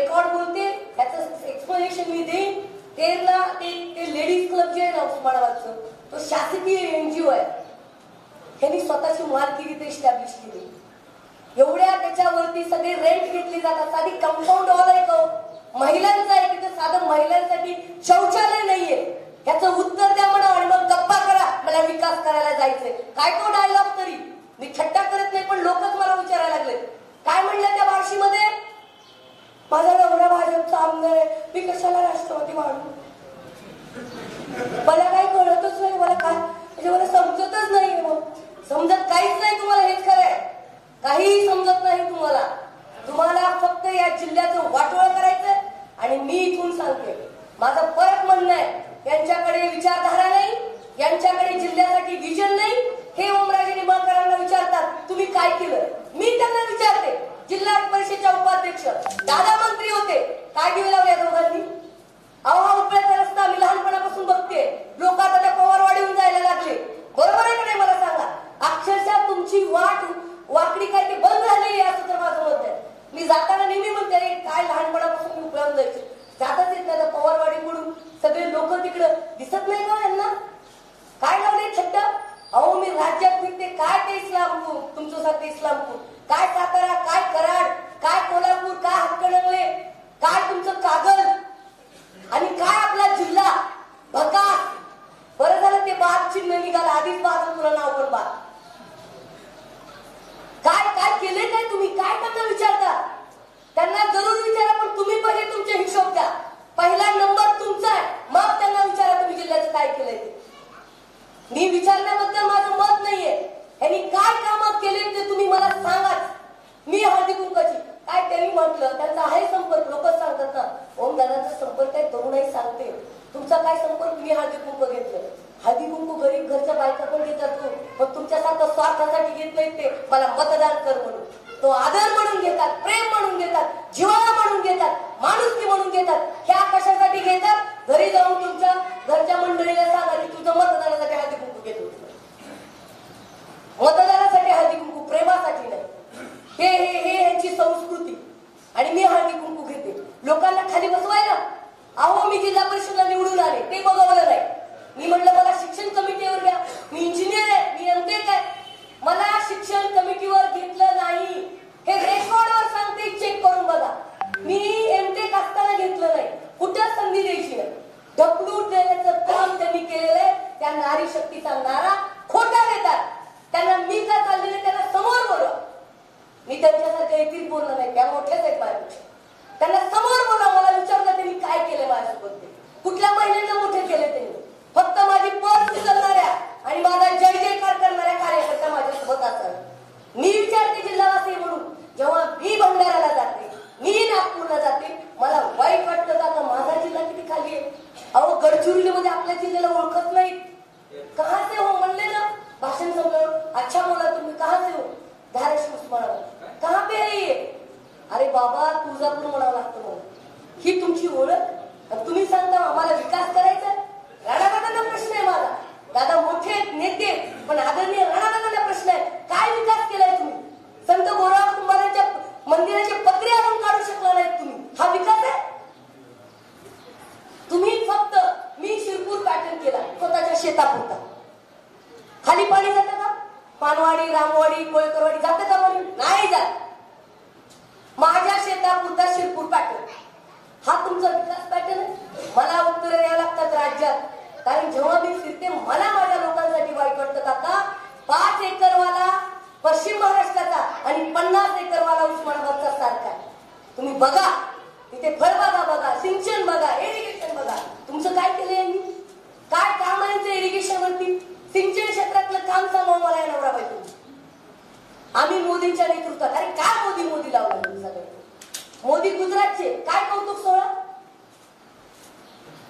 Record बोलते त्याचं explanation मी देईन. ते ना ते ते लेडीज क्लब जे आहे ना उस्मानाबादचं तो शासकीय एनजीओ आहे. त्यांनी स्वतःची मालकी ते इस्टॅब्लिश केली. एवढ्या त्याच्यावरती सगळे रेंट घेतले जातात. साधी कंपाऊंड वॉल आहे का हो? महिलांचं आहे तिथे साधं महिलांसाठी शौचालय नाहीये त्याचं उत्तर द्या म्हणा आणि मग गप्पा करा मला विकास करायला जायचंय काय तो डायलॉग तरी मी थट्टा करत नाही पण लोकच मला विचारायला लागले काय म्हणलं त्या बार्शीमध्ये माझा नवरा भाजपचा आमदार आहे मी कशाला वाढू मला काही कळतच नाही मला काय म्हणजे मला समजतच नाही मग समजत काहीच नाही तुम्हाला हेच खरंय काहीही समजत नाही तुम्हाला. तुम्हाला फक्त या जिल्ह्याचं वाटोळ करायचं आणि मी इथून सांगते. माझं परत म्हणणं आहे यांच्याकडे विचारधारा नाही यांच्याकडे जिल्ह्यासाठी विजन नाही. हे ओमराजे निंबाळकरांना विचारतात तुम्ही काय केलं? मी त्यांना विचारते. जिल्हा परिषदेच्या उपाध्यक्ष दादा मंत्री होते काय दिवे लावले या दोघांनी अहो हा उपळ्याचा रस्ता मी लहानपणापासून बघते लोक आता त्या पवारवाडीहून जायला लागले बरोबर आहे का नाही मला सांगा अक्षरशः तुमची वाट वाकडी काय ते बंद झालेली असं तर माझं मत आहे. मी जाताना नेहमी म्हणते काय लहानपणापासून मी उपळ्याहून जायचे? जातच येत नाही पवारवाडी म्हणून सगळे लोक तिकडं दिसत नाही का यांना? काय लावले छट्ट? अहो मी राज्यात फिरते काय ते इस्लाम तुमचं सारखं इस्लाम काय सातारा काय करा काय कोल्हापूर काय हातकणंगले काय तुमचं कागद आणि काय आपला जिल्हा भका बरं झालं ते बाद चिन्ह निघालं आधीच बाद तुला नाव पण बाद काय काय केले काय तुम्ही काय त्यांना विचारता त्यांना जरूर विचारा पण तुम्ही पहिले तुमचे हिशोब द्या पहिला नंबर तुमचा आहे मग त्यांना विचारा तुम्ही जिल्ह्याचं काय केलंय ते मी विचारण्याबद्दल माझं मत नाहीये यांनी काय कामं केले ते तुम्ही मला सांगाच मी हळदी कुंकाची काय त्यांनी म्हटलं त्यांचा आहे संपर्क लोक सांगतात ना ओम दादांचा संपर्क सांगते. तुमचा काय संपर्क मी हळदी कुंकू घेतलं. हळदी कुंकू गरीब घरच्या बायका पण घेतात पण तुमच्यासारखं स्वार्थासाठी घेत नाहीत ते. मला मतदान कर म्हणून. तो आदर म्हणून घेत प्रेम म्हणून घेतात जिव्हाळा म्हणून घेतात माणुसकी म्हणून घेतात ह्या कशासाठी घेतात घरी जाऊन तुमच्या घरच्या मंडळीला सांगा की तुझं मतदानासाठी हळदी कुंकू घेतो मतदानासाठी हळदी कुंकू प्रेमासाठी नाही हे हे हे यांची संस्कृती आणि मी हळदी कुंकू घेते लोकांना खाली बसवायला अहो मी जिल्हा परिषदला निवडून आले. ते बघवलं नाही. मी म्हटलं मला शिक्षण कमिटीवर घ्या मी इंजिनियर आहे. मी एमटेक आहे. मला शिक्षण कमिटीवर घेतलं नाही. हे रेकॉर्डवर सांगते. चेक करून बघा. मी एमटेक असताना घेतलं नाही. कुठं संधी द्यायची नाही ढकलून देण्याचं काम त्यांनी केलेलं आहे. त्या नारी शक्तीचा नारा खोटा देतात त्यांना मी का चाललेले त्यांना समोर बरं मी त्यांच्यासारखं एकीच बोलणार नाही त्या मोठ्याच आहेत माझ्यापेक्षा त्यांना समोर बोला मला विचारलं त्यांनी काय केलं माझ्यासोबत ते. कुठल्या महिन्यांना मोठे केले त्यांनी फक्त माझी पर्स उचलणाऱ्या आणि माझा जय जयकार करणाऱ्या कार्यकर्त्या माझ्यासोबत असतात मी विचारते जिल्हावासी म्हणून जेव्हा मी भंडाऱ्याला जाते मी नागपूरला जाते मला वाईट वाटतं का का माझा जिल्हा किती खाली आहे अहो गडचिरोलीमध्ये आपल्या जिल्ह्याला ओळखत नाही कहा से हो म्हणले ना? भाषण संपल्यावर अच्छा बोला तुम्ही कहा से हो? धाराशिव उस्मानाबाद. कहा पे है? ये अरे बाबा तुळजापूर म्हणावं लागतं मला ही तुमची ओळख? तुम्ही सांगता आम्हाला विकास करायचा आहे? राणादादांना प्रश्न आहे माझा दादा मोठे आहेत, नेते आहेत, पण आदरणीय राणादादांना प्रश्न आहे काय विकास केलाय तुम्ही संत गोराव कुंभाराच्या मंदिराचे पत्रे आणून काढू शकला नाहीत तुम्ही हा विकास आहे तुम्ही फक्त मी शिरपूर पॅटर्न केला स्वतःच्या शेतापुरता खाली पाणी जातं का? पानवाडी रामवाडी कोळकरवाडी जातं का पाणी? नाही जात. माझ्या शेतापुरता शिरपूर पॅटर्न हा तुमचा विकास पॅटर्न आहे. मला उत्तर द्यावं लागतात राज्यात. कारण जेव्हा मी फिरते मला माझ्या लोकांसाठी वाईट वाटतं काका. पाच एकरवाला पश्चिम महाराष्ट्राचा आणि पन्नास एकरवाला उस्मानाबादचा सारखा तुम्ही बघा. तिथे फळबागा बघा सिंचन बघा. एरिगेशन बघा. तुमचं काय केलं यांनी काय काम आहे यांचं इरिगेशन वरती सिंचन क्षेत्रातलं काम सांगा मला या नवरा बायको आम्ही मोदींच्या नेतृत्वात अरे काय मोदी लावला लावलं मोदी गुजरातचे. काय कौतुक सोहळा?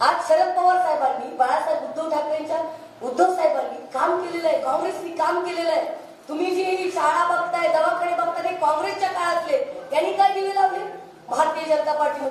आज शरद पवार साहेबांनी बाळासाहेब उद्धव ठाकरेंच्या उद्धव साहेबांनी काम केलेलं आहे. काँग्रेसनी काम केलेलं आहे. तुम्ही जी ही शाळा बघताय दवाखाने बघताय काँग्रेसच्या काळातले. त्यांनी काय दिले लावले? भारतीय जनता पार्टी